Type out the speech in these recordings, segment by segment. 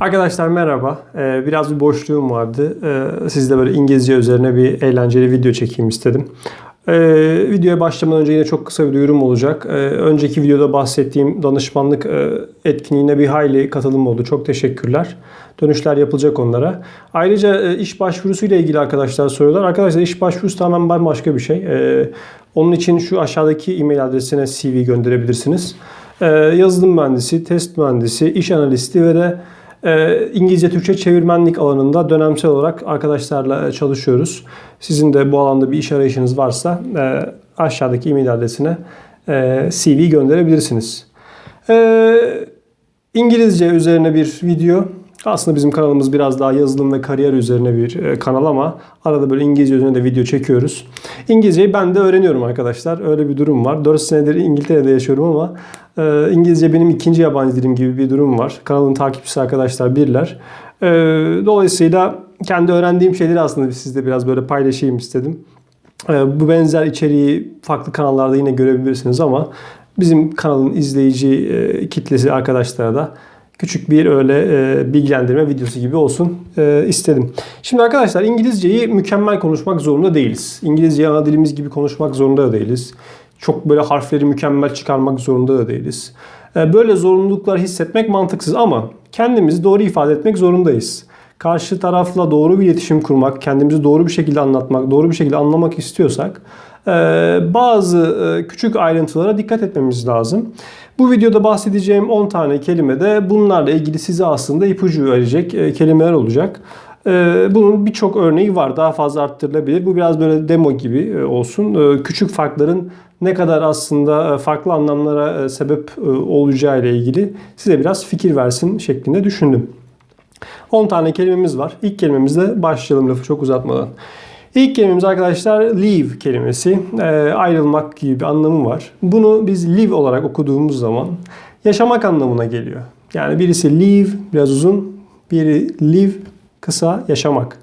Arkadaşlar merhaba. Ee, biraz bir boşluğum vardı. Ee, sizle böyle İngilizce üzerine bir eğlenceli video çekeyim istedim. Ee, videoya başlamadan önce yine çok kısa bir duyurum olacak. Ee, önceki videoda bahsettiğim danışmanlık e, etkinliğine bir hayli katılım oldu. Çok teşekkürler. Dönüşler yapılacak onlara. Ayrıca e, iş başvurusuyla ilgili arkadaşlar soruyorlar. Arkadaşlar iş başvurusu tamamen bambaşka bir şey. Ee, onun için şu aşağıdaki e-mail adresine CV gönderebilirsiniz. Ee, yazılım mühendisi, test mühendisi, iş analisti ve de İngilizce Türkçe çevirmenlik alanında dönemsel olarak arkadaşlarla çalışıyoruz. Sizin de bu alanda bir iş arayışınız varsa e, aşağıdaki e-mail adresine e, CV gönderebilirsiniz. E, İngilizce üzerine bir video. Aslında bizim kanalımız biraz daha yazılım ve kariyer üzerine bir e, kanal ama arada böyle İngilizce üzerine de video çekiyoruz. İngilizceyi ben de öğreniyorum arkadaşlar. Öyle bir durum var. 4 senedir İngiltere'de yaşıyorum ama e, İngilizce benim ikinci yabancı dilim gibi bir durum var. Kanalın takipçisi arkadaşlar birler. E, dolayısıyla kendi öğrendiğim şeyleri aslında sizle biraz böyle paylaşayım istedim. Bu benzer içeriği farklı kanallarda yine görebilirsiniz ama bizim kanalın izleyici kitlesi arkadaşlara da küçük bir öyle e, bilgilendirme videosu gibi olsun e, istedim. Şimdi arkadaşlar İngilizceyi mükemmel konuşmak zorunda değiliz. İngilizceyi ana dilimiz gibi konuşmak zorunda da değiliz. Çok böyle harfleri mükemmel çıkarmak zorunda da değiliz. E, böyle zorunluluklar hissetmek mantıksız ama kendimizi doğru ifade etmek zorundayız. Karşı tarafla doğru bir iletişim kurmak, kendimizi doğru bir şekilde anlatmak, doğru bir şekilde anlamak istiyorsak e, bazı e, küçük ayrıntılara dikkat etmemiz lazım. Bu videoda bahsedeceğim 10 tane kelime de bunlarla ilgili size aslında ipucu verecek e, kelimeler olacak. Bunun birçok örneği var. Daha fazla arttırılabilir. Bu biraz böyle demo gibi olsun. Küçük farkların ne kadar aslında farklı anlamlara sebep olacağı ile ilgili size biraz fikir versin şeklinde düşündüm. 10 tane kelimemiz var. İlk kelimemizle başlayalım lafı çok uzatmadan. İlk kelimemiz arkadaşlar leave kelimesi. E, ayrılmak gibi bir anlamı var. Bunu biz live olarak okuduğumuz zaman yaşamak anlamına geliyor. Yani birisi live biraz uzun, biri live kısa yaşamak.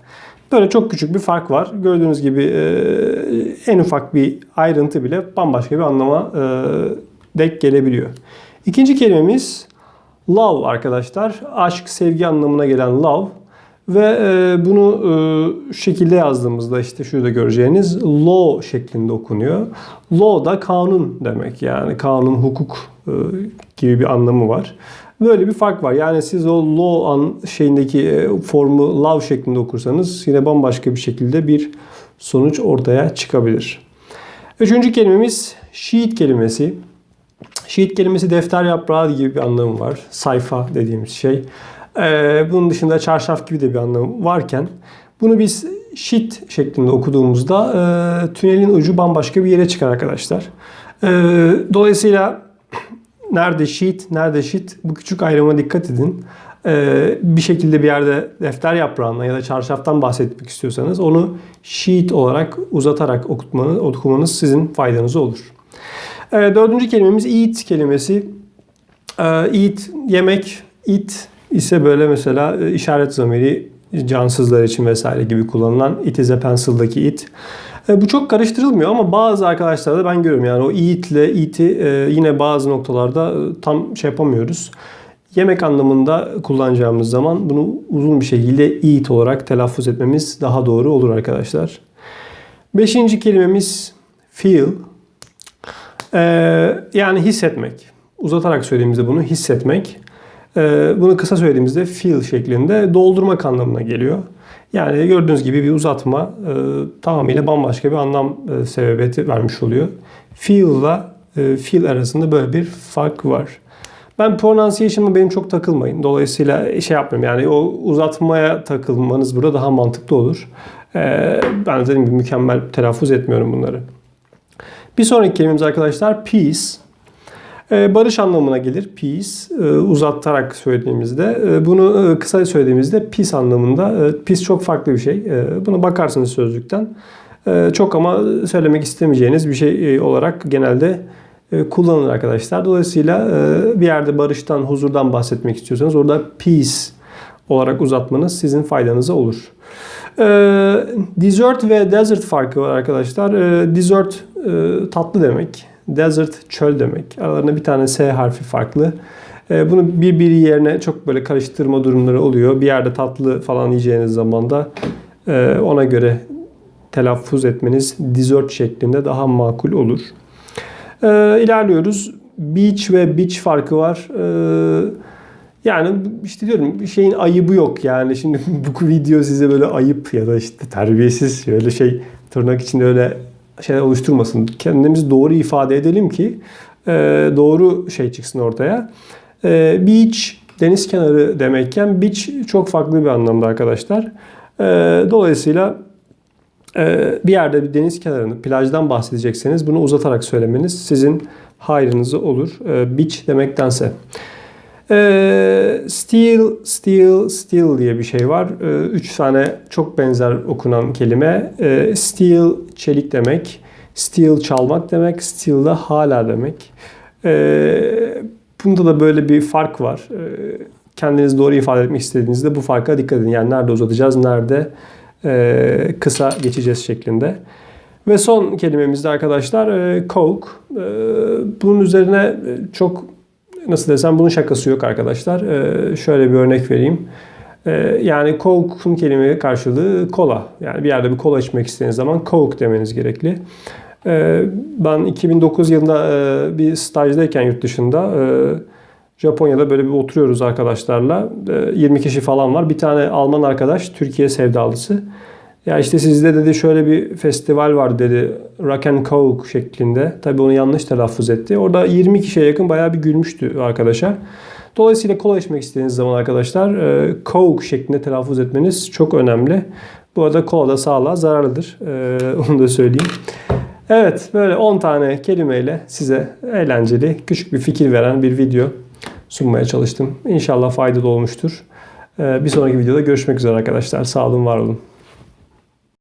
Böyle çok küçük bir fark var. Gördüğünüz gibi e, en ufak bir ayrıntı bile bambaşka bir anlama e, dek gelebiliyor. İkinci kelimemiz love arkadaşlar. Aşk, sevgi anlamına gelen love. Ve e, bunu e, şu şekilde yazdığımızda işte şurada göreceğiniz law şeklinde okunuyor. Law da kanun demek yani kanun, hukuk e, gibi bir anlamı var. Böyle bir fark var. Yani siz o law an şeyindeki formu love şeklinde okursanız yine bambaşka bir şekilde bir sonuç ortaya çıkabilir. Üçüncü kelimemiz sheet kelimesi. Sheet kelimesi defter yaprağı gibi bir anlamı var. Sayfa dediğimiz şey. Ee, bunun dışında çarşaf gibi de bir anlamı varken bunu biz sheet şeklinde okuduğumuzda e, tünelin ucu bambaşka bir yere çıkar arkadaşlar. E, dolayısıyla nerede sheet, nerede sheet bu küçük ayrıma dikkat edin. E, bir şekilde bir yerde defter yaprağından ya da çarşaftan bahsetmek istiyorsanız onu sheet olarak uzatarak okutmanız, okumanız sizin faydanıza olur. E, dördüncü kelimemiz eat kelimesi. E, eat, yemek, eat ise böyle mesela e, işaret zamiri cansızlar için vesaire gibi kullanılan it is a pencil'daki it. E, bu çok karıştırılmıyor ama bazı arkadaşlarda ben görüyorum yani o eat ile eat'i e, yine bazı noktalarda tam şey yapamıyoruz. Yemek anlamında kullanacağımız zaman bunu uzun bir şekilde eat olarak telaffuz etmemiz daha doğru olur arkadaşlar. Beşinci kelimemiz feel. yani hissetmek. Uzatarak söylediğimizde bunu hissetmek. Ee, bunu kısa söylediğimizde fill şeklinde doldurmak anlamına geliyor. Yani gördüğünüz gibi bir uzatma e, tamamıyla bambaşka bir anlam e, sebebiyeti vermiş oluyor. Feel ile e, feel arasında böyle bir fark var. Ben pronunciation'ıma benim çok takılmayın. Dolayısıyla şey yapmıyorum yani o uzatmaya takılmanız burada daha mantıklı olur. E, ben dediğim gibi mükemmel telaffuz etmiyorum bunları. Bir sonraki kelimemiz arkadaşlar peace. Ee, barış anlamına gelir. Peace e, uzatarak söylediğimizde. E, bunu e, kısa söylediğimizde peace anlamında. Peace çok farklı bir şey. Buna bakarsınız sözlükten. Çok ama söylemek istemeyeceğiniz bir şey olarak genelde kullanılır arkadaşlar. Dolayısıyla bir yerde barıştan, huzurdan bahsetmek istiyorsanız orada peace olarak uzatmanız sizin faydanıza olur. Desert ve desert farkı var arkadaşlar. Desert tatlı demek. Desert çöl demek. Aralarında bir tane S harfi farklı. E, bunu birbiri yerine çok böyle karıştırma durumları oluyor. Bir yerde tatlı falan yiyeceğiniz zaman da e, ona göre telaffuz etmeniz dessert şeklinde daha makul olur. E, ilerliyoruz. Beach ve beach farkı var. Yani işte diyorum bir şeyin ayıbı yok yani. Şimdi bu video size böyle ayıp ya da işte terbiyesiz öyle şey tırnak içinde öyle şeyler oluşturmasın. Kendimizi doğru ifade edelim ki e, doğru şey çıksın ortaya. E, beach deniz kenarı demekken beach çok farklı bir anlamda arkadaşlar. E, dolayısıyla e, bir yerde bir deniz kenarını, plajdan bahsedecekseniz bunu uzatarak söylemeniz sizin hayrınıza olur. E, beach demektense. E, steel, steel, steel diye bir şey var. E, üç tane çok benzer okunan kelime. E, steel çelik demek. Steel çalmak demek. Steel de hala demek. Bunda da böyle bir fark var. E, kendinizi doğru ifade etmek istediğinizde bu farka dikkat edin. Yani nerede uzatacağız, nerede e, kısa geçeceğiz şeklinde. Ve son kelimemiz de arkadaşlar e, coke. Bunun üzerine e, çok nasıl desem bunun şakası yok arkadaşlar. E, şöyle bir örnek vereyim. E, yani coke'un kelime karşılığı kola. Yani bir yerde bir kola içmek istediğiniz zaman coke demeniz gerekli. E, ben 2009 yılında e, bir stajdayken yurt dışında e, Japonya'da böyle bir oturuyoruz arkadaşlarla. E, 20 kişi falan var. Bir tane Alman arkadaş Türkiye sevdalısı. Ya işte sizde dedi şöyle bir festival var dedi. Rock and Coke şeklinde. Tabii onu yanlış telaffuz etti. Orada 20 kişiye yakın bayağı bir gülmüştü arkadaşa. Dolayısıyla kola içmek istediğiniz zaman arkadaşlar e, Coke şeklinde telaffuz etmeniz çok önemli. Bu arada kola da sağlığa zararlıdır. E, onu da söyleyeyim. Evet böyle 10 tane kelimeyle size eğlenceli, küçük bir fikir veren bir video sunmaya çalıştım. İnşallah faydalı olmuştur. E, bir sonraki videoda görüşmek üzere arkadaşlar. Sağ olun, var olun.